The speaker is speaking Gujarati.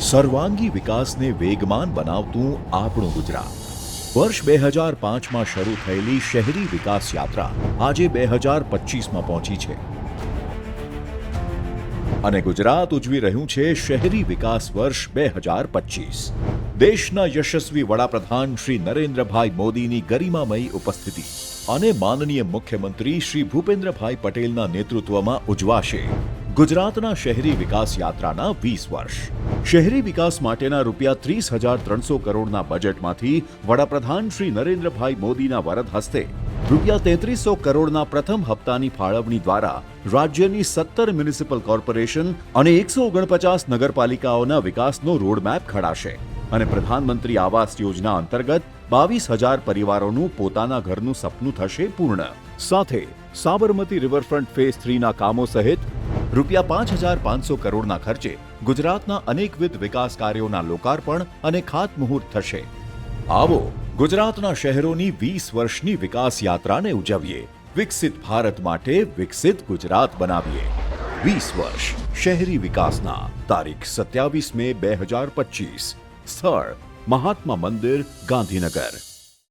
સર્વાંગી વિકાસને વેગમાન બનાવતું આપણું ગુજરાત વર્ષ બે હજાર પાંચમાં શરૂ થયેલી શહેરી વિકાસ યાત્રા આજે બે હજાર પચીસમાં પહોંચી છે. અને ગુજરાત ઉજવી રહ્યું છે શહેરી વિકાસ વર્ષ બે હજાર પચીસ. દેશના યશસ્વી વડાપ્રધાન શ્રી નરેન્દ્રભાઈ મોદીની ગરિમામયી ઉપસ્થિતિ અને માનનીય મુખ્યમંત્રી શ્રી ભૂપેન્દ્રભાઈ પટેલના નેતૃત્વમાં ઉજવાશે. ગુજરાતના શહેરી વિકાસ યાત્રાના વીસ વર્ષ. શહેરી વિકાસ માટેના રૂપિયા ત્રીસ હજાર ત્રણસો કરોડના બજેટમાંથી વડાપ્રધાન શ્રી નરેન્દ્રભાઈ મોદીના વરદ હસ્તે રૂપિયા તેત્રીસો કરોડના પ્રથમ હપ્તાની ફાળવણી દ્વારા રાજ્યની સત્તર મ્યુનિસિપલ કોર્પોરેશન અને એકસો ઓગણપચાસ નગરપાલિકાઓના વિકાસનો રોડમેપ ઘડાશે અને પ્રધાનમંત્રી આવાસ યોજના અંતર્ગત બાવીસ હજાર પરિવારોનું પોતાના ઘરનું સપનું થશે પૂર્ણ. સાથે સાબરમતી રિવરફ્રન્ટ ફેઝ થ્રીના કામો સહિત રૂપિયા પાંચ હજાર પાંચસો કરોડના ખર્ચે ગુજરાતના અનેકવિધ વિકાસ કાર્યોના લોકાર્પણ અને ખાતમુહૂર્ત થશે. આવો ગુજરાતના શહેરોની વીસ વર્ષની વિકાસ યાત્રાને ઉજવીએ. વિકસિત ભારત માટે વિકસિત ગુજરાત બનાવીએ. વીસ વર્ષ શહેરી વિકાસના તારીખ સત્યાવીસ મે બે હજાર પચીસ. સ્થળ મહાત્મા મંદિર ગાંધીનગર.